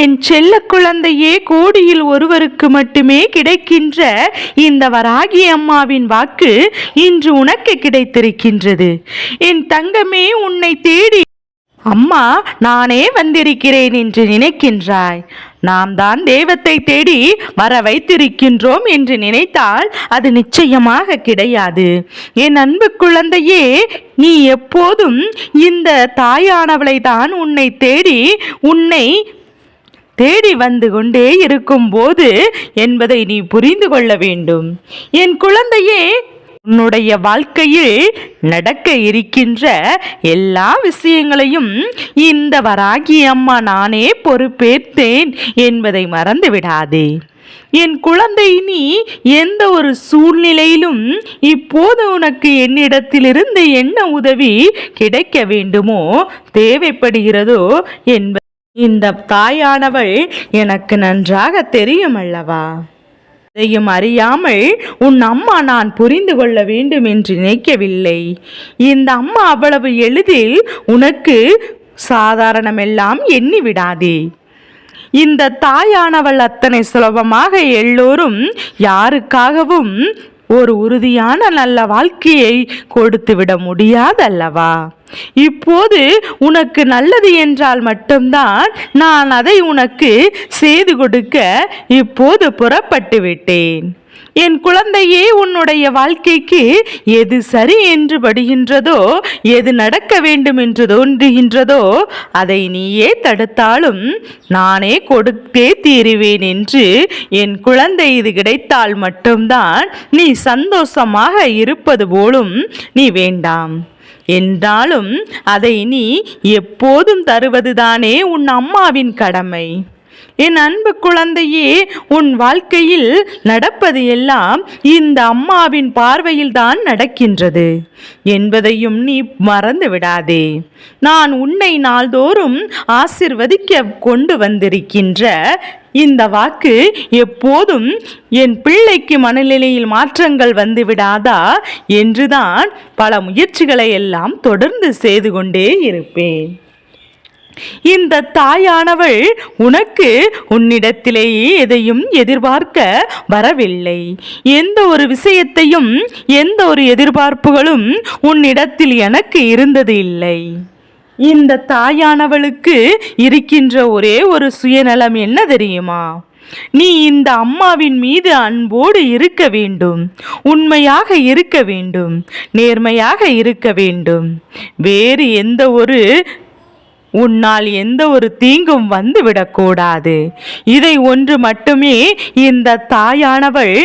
என் செல்ல குழந்தையே கோடியில் ஒருவருக்கு மட்டுமே கிடைக்கின்ற இந்த வராகி அம்மாவின் வாக்கு இன்று உனக்கு கிடைத்திருக்கின்றது. என் தங்கமே உன்னை தேடி அம்மா நானே வந்திருக்கிறேன் என்று நினைக்கின்றாய். நாம் தான் தெய்வத்தை தேடி வர வைத்திருக்கின்றோம் என்று நினைத்தால் அது நிச்சயமாக கிடையாது. என் அன்பு குழந்தையே நீ எப்போதும் இந்த தாயானவளை தான் உன்னை தேடி உன்னை தேடி வந்து கொண்டே இருக்கும் போது என்பதை நீ புரிந்து கொள்ள வேண்டும். என் குழந்தையே உன்னுடைய வாழ்க்கையில் நடக்க இருக்கின்ற எல்லா விஷயங்களையும் இந்த வராகி அம்மா நானே பொறுப்பேற்றேன் என்பதை மறந்து விடாதே. என் குழந்தை நீ எந்த ஒரு சூழ்நிலையிலும் இப்போது உனக்கு என்னிடத்திலிருந்து என்ன உதவி கிடைக்க வேண்டுமோ தேவைப்படுகிறதோ என்ப இந்த தாயானவள் எனக்கு நன்றாக தெரியும் அல்லவா இதையும் அறியாமல் உன் அம்மா நான் புரிந்து கொள்ள வேண்டும் என்று நினைக்கவில்லை. இந்த அம்மா அவ்வளவு எளிதில் உனக்கு சாதாரணமெல்லாம் எண்ணி விடாதே. இந்த தாயானவள் அத்தனை சுலபமாக எல்லோரும் யாருக்காகவும் ஒரு உறுதியான நல்ல வாழ்க்கையை கொடுத்து விட முடியாதல்லவா? இப்போது உனக்கு நல்லது என்றால் மட்டும்தான் நான் அதை உனக்கு செய்து கொடுக்க இப்போது புறப்பட்டு விட்டேன். என் குழந்தையே உன்னுடைய வாழ்க்கைக்கு எது சரி என்று படுகின்றதோ எது நடக்க வேண்டும் என்று தோன்றுகின்றதோ அதை நீயே தடுத்தாலும் நானே கொடுத்தே தீருவேன் என்று என் குழந்தை இது கிடைத்தால் மட்டும்தான் நீ சந்தோஷமாக இருப்பது போலும் நீ வேண்டாம். என்றாலும் அதை நீ எப்போதும் தருவதுதானே உன் அம்மாவின் கடமை. என் அன்பு குழந்தையே உன் வாழ்க்கையில் நடப்பது எல்லாம் இந்த அம்மாவின் பார்வையில் தான் நடக்கின்றது. என்பதையும் நீ மறந்து விடாதே. நான் உன்னை நாள்தோறும் ஆசிர்வதிக்க கொண்டு வந்திருக்கின்ற இந்த வாக்கு எப்போதும் என் பிள்ளைக்கு மனநிலையில் மாற்றங்கள் வந்து விடாதா என்றுதான் பல முயற்சிகளை எல்லாம் தொடர்ந்து செய்து கொண்டே இருப்பேன். இந்த தாயானவள் உனக்கு உன்னிடத்திலேயே எதையும் எதிர்பார்க்க வரவில்லை. எந்த ஒரு விஷயத்தையும் எந்த ஒரு எதிர்பார்ப்புகளும் உன்னிடத்தில் எனக்கு இருந்தது இல்லை இந்த தாயானவளுக்கு இருக்கின்ற ஒரே ஒரு சுயநலம் என்ன தெரியுமா? நீ இந்த அம்மாவின் மீது அன்போடு இருக்க வேண்டும். உண்மையாக இருக்க வேண்டும். நேர்மையாக இருக்க வேண்டும். வேறு எந்த ஒரு உன்னால் எந்த ஒரு தீங்கும் வந்துவிடக்கூடாது இதை ஒன்று மட்டுமே இந்த தாயானவள்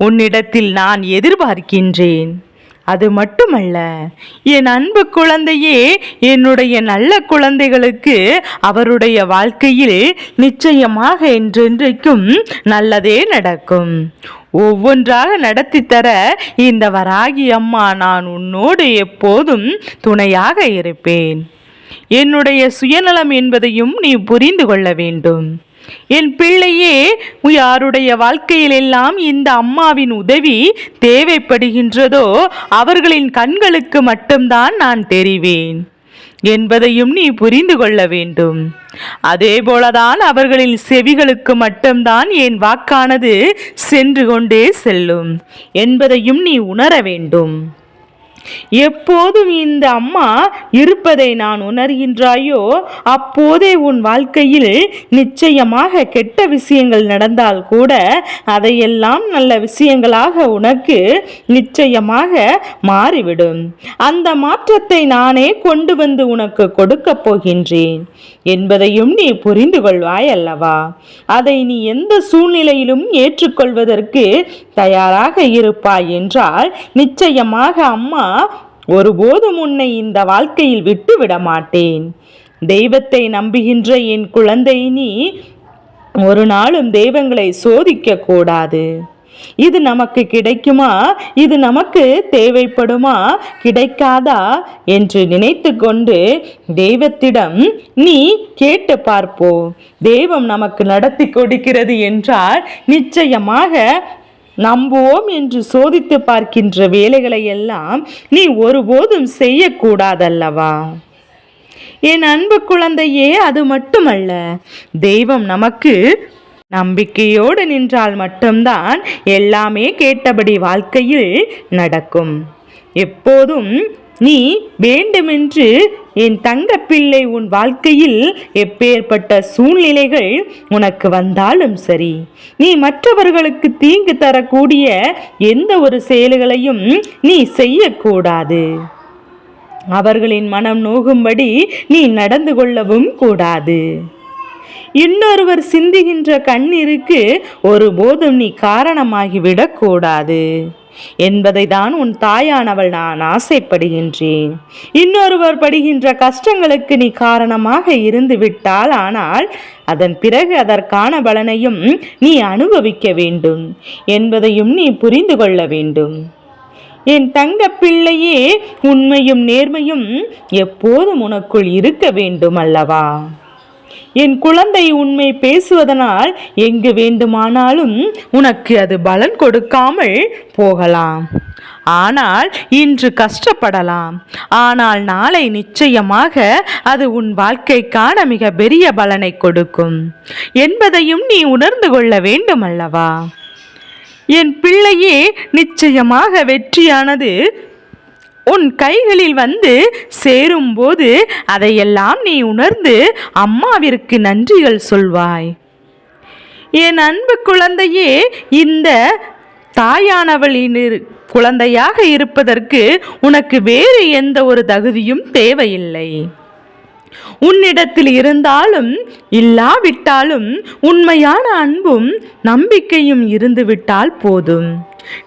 உன்னிடத்தில் நான் எதிர்பார்க்கின்றேன். அது மட்டுமல்ல என் அன்பு குழந்தையே என்னுடைய நல்ல குழந்தைகளுக்கு அவருடைய வாழ்க்கையில் நிச்சயமாக என்றென்றைக்கும் நல்லதே நடக்கும். ஒவ்வொன்றாக நடத்தி தர இந்த வராகி அம்மா நான் உன்னோடு எப்போதும் துணையாக இருப்பேன். என்னுடைய சுயநலம் என்பதையும் நீ புரிந்து கொள்ள வேண்டும். என் பிள்ளையே யாருடைய வாழ்க்கையிலெல்லாம் இந்த அம்மாவின் உதவி தேவைப்படுகின்றதோ அவர்களின் கண்களுக்கு மட்டும்தான் நான் தெரிவேன். என்பதையும் நீ புரிந்து கொள்ள வேண்டும். அதே போலதான் அவர்களின் செவிகளுக்கு மட்டும்தான் என் வாக்கானது சென்று கொண்டே செல்லும். என்பதையும் நீ உணர வேண்டும். எப்போதும் இந்த அம்மா இருப்பதை நான் உணர்கின்றாயோ? அப்போதே உன் வாழ்க்கையில் நிச்சயமாக கெட்ட விஷயங்கள் நடந்தால் கூட அதையெல்லாம் நல்ல விஷயங்களாக உனக்கு நிச்சயமாக மாறிவிடும். அந்த மாற்றத்தை நானே கொண்டு வந்து உனக்கு கொடுக்கப் போகின்றேன். என்பதையும் நீ புரிந்து கொள்வாய் அல்லவா அதை நீ எந்த சூழ்நிலையிலும் ஏற்றுக்கொள்வதற்கு தயாராக இருப்பாய் என்றால் நிச்சயமாக அம்மா ஒருபோதும் உன்னை இந்த வாழ்க்கையில் விட்டு விட மாட்டேன். தெய்வத்தை நம்புகின்ற என் குழந்தை நீ ஒரு நாளும் தெய்வங்களை சோதிக்க கூடாது. இது நமக்கு கிடைக்குமா? இது நமக்கு தேவைப்படுமா? கிடைக்காதா? என்று நினைத்து கொண்டு தெய்வத்திடம் நீ கேட்டு பார்ப்போ. தெய்வம் நமக்கு நடத்தி கொடுக்கிறது என்றால் நிச்சயமாக நம்புவோம் என்று சோதித்து பார்க்கின்ற வேலைகளை எல்லாம் நீ ஒருபோதும் செய்யக்கூடாதல்லவா? என் அன்பு குழந்தையே அது மட்டுமல்ல தெய்வம் நமக்கு நம்பிக்கையோடு நின்றால் மட்டும்தான் எல்லாமே கேட்டபடி வாழ்க்கையில் நடக்கும். எப்போதும் நீ வேண்டுமென்று என் தங்கப்பிள்ளை உன் வாழ்க்கையில் எப்பேற்பட்ட சூழ்நிலைகள் உனக்கு வந்தாலும் சரி. நீ மற்றவர்களுக்கு தீங்கு தரக்கூடிய எந்த ஒரு செயல்களையும் நீ செய்யக்கூடாது. அவர்களின் மனம் நோகும்படி நீ நடந்து கொள்ளவும் கூடாது. இன்னொருவர் சிந்துகின்ற கண்ணீருக்கு ஒருபோதும் நீ காரணமாகிவிடக்கூடாது என்பதை தான் உன் தாயானவள் நான் ஆசைப்படுகின்றேன். இன்னொருவர் படுகின்ற கஷ்டங்களுக்கு நீ காரணமாக இருந்து விட்டால் ஆனால் அதன் பிறகு அதற்கான பலனையும் நீ அனுபவிக்க வேண்டும் என்பதையும் நீ புரிந்து கொள்ள வேண்டும். என் தங்க பிள்ளையே உண்மையும் நேர்மையும் எப்போதும் உனக்குள் இருக்க வேண்டும் அல்லவா? என் குழந்தை உண்மை பேசுவதனால் எங்கு வேண்டுமானாலும் உனக்கு அது பலன் கொடுக்காமல் போகலாம். ஆனால் இன்று கஷ்டப்படலாம். ஆனால் நாளை நிச்சயமாக அது உன் வாழ்க்கைக்கான மிக பெரிய பலனை கொடுக்கும். என்பதையும் நீ உணர்ந்து கொள்ள வேண்டும் அல்லவா என் பிள்ளையே நிச்சயமாக வெற்றியானது உன் கைகளில் வந்து சேரும்போது அதையெல்லாம் நீ உணர்ந்து அம்மாவிற்கு நன்றிகள் சொல்வாய். என் அன்பு குழந்தையே இந்த தாயானவளின் குழந்தையாக இருப்பதற்கு உனக்கு வேறு எந்த ஒரு தகுதியும் தேவையில்லை. உன்னிடத்தில் இருந்தாலும் இல்லாவிட்டாலும் உண்மையான அன்பும் நம்பிக்கையும் இருந்துவிட்டால் போதும்.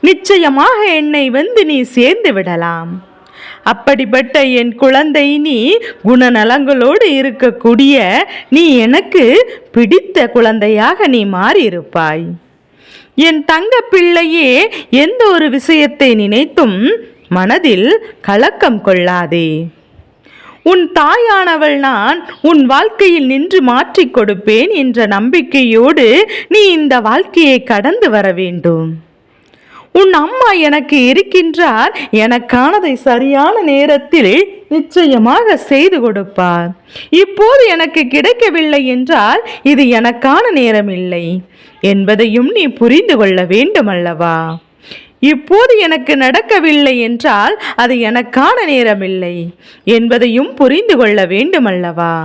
நிச்சயமாக என்னை வந்து நீ சேர்ந்து விடலாம். அப்படிப்பட்ட என் குழந்தை நீ குணநலங்களோடு இருக்கக்கூடிய நீ எனக்கு பிடித்த குழந்தையாக நீ மாறியிருப்பாய். என் தங்க பிள்ளையே எந்த ஒரு விஷயத்தை நினைத்தும் மனதில் கலக்கம் கொள்ளாதே. உன் தாயானவள் நான் உன் வாழ்க்கையில் நின்று மாற்றிக் கொடுப்பேன் என்ற நம்பிக்கையோடு நீ இந்த வாழ்க்கையை கடந்து வர வேண்டும். உன் அம்மா எனக்கு இருக்கின்றார். எனக்கானதை சரியான நேரத்தில் நிச்சயமாக செய்து கொடுப்பார். இப்போது எனக்கு கிடைக்கவில்லை என்றால் இது எனக்கான நேரம் இல்லை என்பதையும் நீ புரிந்து கொள்ள வேண்டும் அல்லவா இப்போது எனக்கு நடக்கவில்லை என்றால் அது எனக்கான நேரமில்லை என்பதையும் புரிந்து கொள்ள வேண்டுமல்லவா?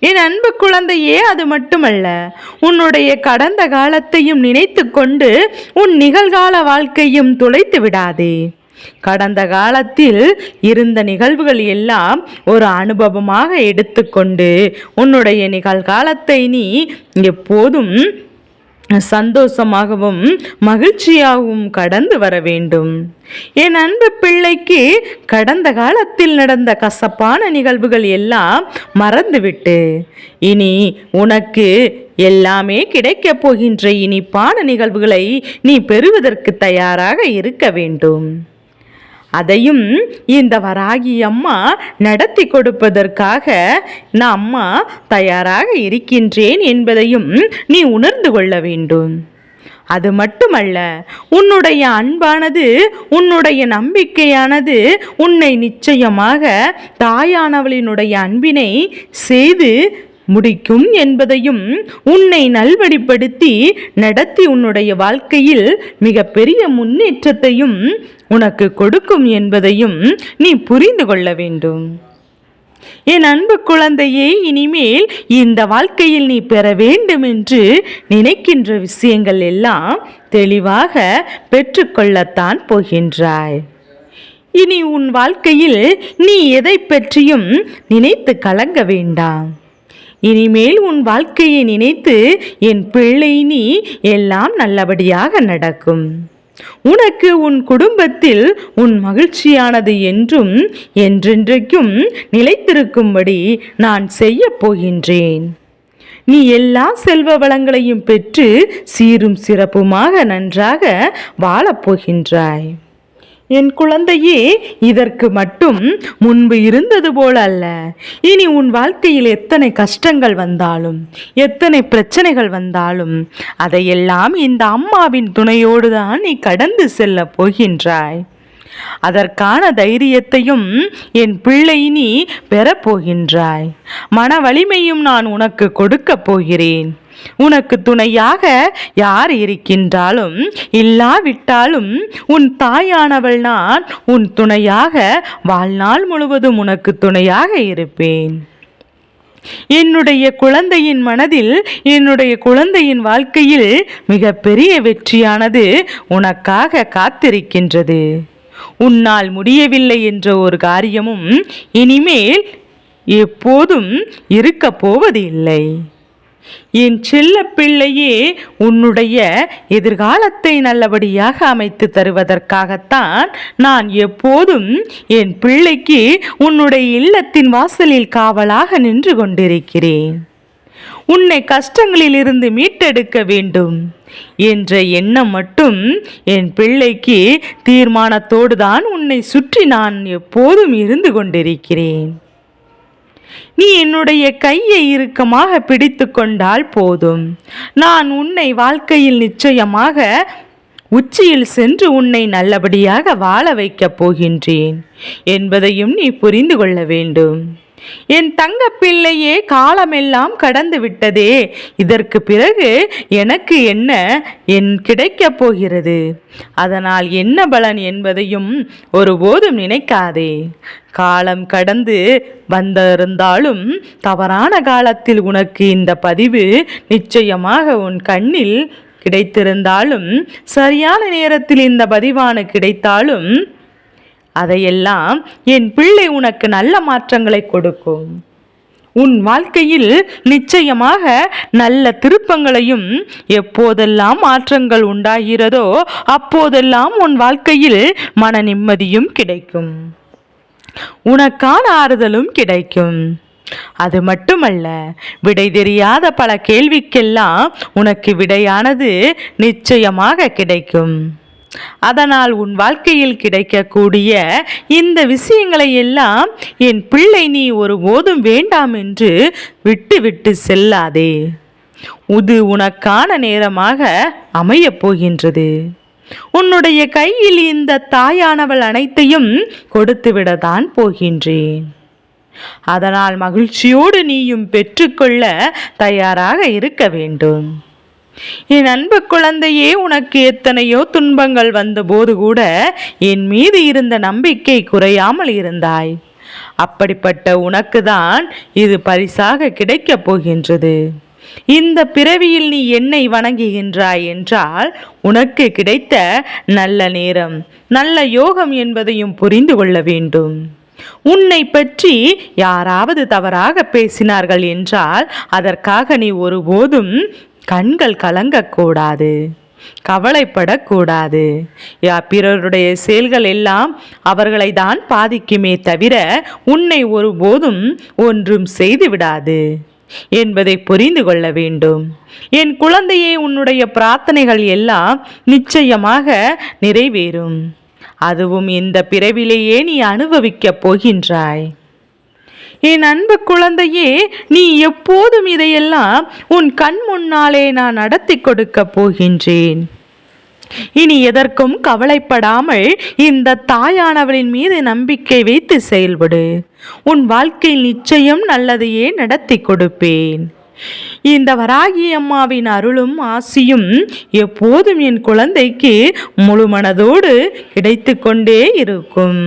என் அன்பு குழந்தையே அது மட்டுமல்ல உன்னுடைய கடந்த காலத்தையும் நினைத்து கொண்டு உன் நிகழ்கால வாழ்க்கையும் துளைத்து விடாதே. கடந்த காலத்தில் இருந்த நிகழ்வுகள் எல்லாம் ஒரு அனுபவமாக எடுத்துக்கொண்டு உன்னுடைய நிகழ்காலத்தை நீ எப்போதும் சந்தோஷமாகவும் மகிழ்ச்சியாகவும் கடந்து வர வேண்டும். என் அன்பு பிள்ளைக்கு கடந்த காலத்தில் நடந்த கசப்பான நிகழ்வுகள் எல்லாம் மறந்துவிட்டு இனி உனக்கு எல்லாமே கிடைக்கப் போகின்ற இனிப்பான நிகழ்வுகளை நீ பெறுவதற்கு தயாராக இருக்க வேண்டும். அதையும் இந்த வராகி அம்மா நடத்தி கொடுப்பதற்காக நான் அம்மா தயாராக இருக்கின்றேன் என்பதையும் நீ உணர்ந்து கொள்ள வேண்டும். அது மட்டுமல்ல உன்னுடைய அன்பானது உன்னுடைய நம்பிக்கையானது உன்னை நிச்சயமாக தாயானவளினுடைய அன்பினை செய்து முடிக்கும் என்பதையும் உன்னை நல்வழிப்படுத்தி நடத்தி உன்னுடைய வாழ்க்கையில் மிகப்பெரிய முன்னேற்றத்தையும் உனக்கு கொடுக்கும் என்பதையும் நீ புரிந்து கொள்ள வேண்டும். என் அன்பு குழந்தையே இனிமேல் இந்த வாழ்க்கையில் நீ பெற வேண்டும் என்று நினைக்கின்ற விஷயங்கள் எல்லாம் தெளிவாக பெற்றுக்கொள்ளத்தான் போகின்றாய். இனி உன் வாழ்க்கையில் நீ எதை பற்றியும் நினைத்து கலங்க வேண்டாம். இனிமேல் உன் வாழ்க்கையை நினைத்து என் பிள்ளை நீ எல்லாம் நல்லபடியாக நடக்கும். உனக்கு உன் குடும்பத்தில் உன் மகிழ்ச்சியானது என்றும் என்றென்றைக்கும் நிலைத்திருக்கும்படி நான் செய்ய போகின்றேன். நீ எல்லா செல்வ வளங்களையும் பெற்று சீரும் சிறப்புமாக நன்றாக வாழப் போகின்றாய். என் குழந்தையே இதற்கு மட்டும் முன்பு இருந்தது போல அல்ல. இனி உன் வாழ்க்கையில் எத்தனை கஷ்டங்கள் வந்தாலும் எத்தனை பிரச்சனைகள் வந்தாலும் அதையெல்லாம் இந்த அம்மாவின் துணையோடு தான் நீ கடந்து செல்ல போகின்றாய். அதற்கான தைரியத்தையும் என் பிள்ளை நீ பெறப்போகின்றாய் மன வலிமையும் நான் உனக்கு கொடுக்கப் போகிறேன். உனக்கு துணையாக யார் இருக்கின்றாலும் இல்லாவிட்டாலும் உன் தாயானவள் நான் உன் துணையாக வாழ்நாள் முழுவதும் உனக்கு துணையாக இருப்பேன். என்னுடைய குழந்தையின் மனதில் என்னுடைய குழந்தையின் வாழ்க்கையில் மிக பெரிய வெற்றியானது உனக்காக காத்திருக்கின்றது. உன்னால் முடியவில்லை என்ற ஒரு காரியமும் இனிமேல் எப்போதும் இருக்கப் போவது இல்லை என் செல்ல பிள்ளையே உன்னுடைய எதிர்காலத்தை நல்லபடியாக அமைத்து தருவதற்காகத்தான் நான் எப்போதும் என் பிள்ளைக்கு உன்னுடைய இல்லத்தின் வாசலில் காவலாக நின்று கொண்டிருக்கிறேன். உன்னை கஷ்டங்களில் இருந்து மீட்டெடுக்க வேண்டும் என்ற எண்ணம் மட்டும் என் பிள்ளைக்கு தீர்மானத்தோடு தான் உன்னை சுற்றி நான் எப்போதும் இருந்து கொண்டிருக்கிறேன். நீ என்னுடைய கையை இறுக்கமாக பிடித்து கொண்டால் போதும். நான் உன்னை வாழ்க்கையில் நிச்சயமாக உச்சியில் சென்று உன்னை நல்லபடியாக வாழ வைக்கப் போகின்றேன். என்பதையும் நீ புரிந்து கொள்ள வேண்டும். என் தங்க பிள்ளையே காலமெல்லாம் கடந்து விட்டதே. இதற்கு பிறகு எனக்கு என்ன? என் கிடைக்கப் போகிறது. அதனால் என்ன பலன் என்பதையும் ஒருபோதும் நினைக்காதே. காலம் கடந்து வந்திருந்தாலும் தவறான காலத்தில் உனக்கு இந்த பதிவு நிச்சயமாக உன் கண்ணில் கிடைத்திருந்தாலும் சரியான நேரத்தில் இந்த பதிவான கிடைத்தாலும் அதையெல்லாம் என் பிள்ளை உனக்கு நல்ல மாற்றங்களை கொடுக்கும். உன் வாழ்க்கையில் நிச்சயமாக நல்ல திருப்பங்களையும் எப்போதெல்லாம் மாற்றங்கள் உண்டாகிறதோ அப்போதெல்லாம் உன் வாழ்க்கையில் மன நிம்மதியும் கிடைக்கும். உனக்கான ஆறுதலும் கிடைக்கும். அது மட்டுமல்ல விடை தெரியாத பல கேள்விக்கெல்லாம் உனக்கு விடையானது நிச்சயமாக கிடைக்கும். அதனால் உன் வாழ்க்கையில் கிடைக்கக்கூடிய இந்த விஷயங்களை எல்லாம் என் பிள்ளை நீ ஒருபோதும் வேண்டாம் என்று விட்டுவிட்டு செல்லாதே. இது உனக்கான நேரமாக அமையப் போகின்றது. உன்னுடைய கையில் இந்த தாயானவள் அனைத்தையும் கொடுத்துவிடத்தான் போகின்றேன். அதனால் மகிழ்ச்சியோடு நீயும் பெற்றுக்கொள்ள தயாராக இருக்க வேண்டும். என் அன்பு குழந்தையே உனக்கு எத்தனையோ துன்பங்கள் வந்தபோது கூட என் மீது இருந்த நம்பிக்கை குறையாமல் இருந்தாய். அப்படிப்பட்ட உனக்கு தான் இது பரிசாக கிடைக்கப் போகின்றது. இந்த பிறவியில் நீ என்னை வணங்குகின்றாய் என்றால் உனக்கு கிடைத்த நல்ல நேரம் நல்ல யோகம் என்பதையும் புரிந்து கொள்ள வேண்டும். உன்னை பற்றி யாராவது தவறாக பேசினார்கள் என்றால் அதற்காக நீ ஒருபோதும் கண்கள் கலங்கக்கூடாது கவலைப்படக்கூடாது. யா பிறருடைய செயல்கள் எல்லாம் அவர்களை தான் பாதிக்குமே தவிர உன்னை ஒருபோதும் ஒன்றும் செய்து விடாது என்பதை புரிந்து கொள்ள வேண்டும். என் குழந்தையே உன்னுடைய பிரார்த்தனைகள் எல்லாம் நிச்சயமாக நிறைவேறும். அதுவும் இந்த பிறவிலேயே நீ அனுபவிக்கப் போகின்றாய். என் அன்பு குழந்தையே நீ எப்போதும் இதையெல்லாம் உன் கண் முன்னாலே நான் நடத்தி கொடுக்கப் போகின்றேன். இனி எதற்கும் கவலைப்படாமல் இந்த தாயானவளின் மீது நம்பிக்கை வைத்து செயல்படு. உன் வாழ்க்கையில் நிச்சயம் நல்லதையே நடத்தி கொடுப்பேன். இந்த வராகி அம்மாவின் அருளும் ஆசியும் எப்போதும் என் குழந்தைக்கு முழு மனதோடு கிடைத்து கொண்டே இருக்கும்.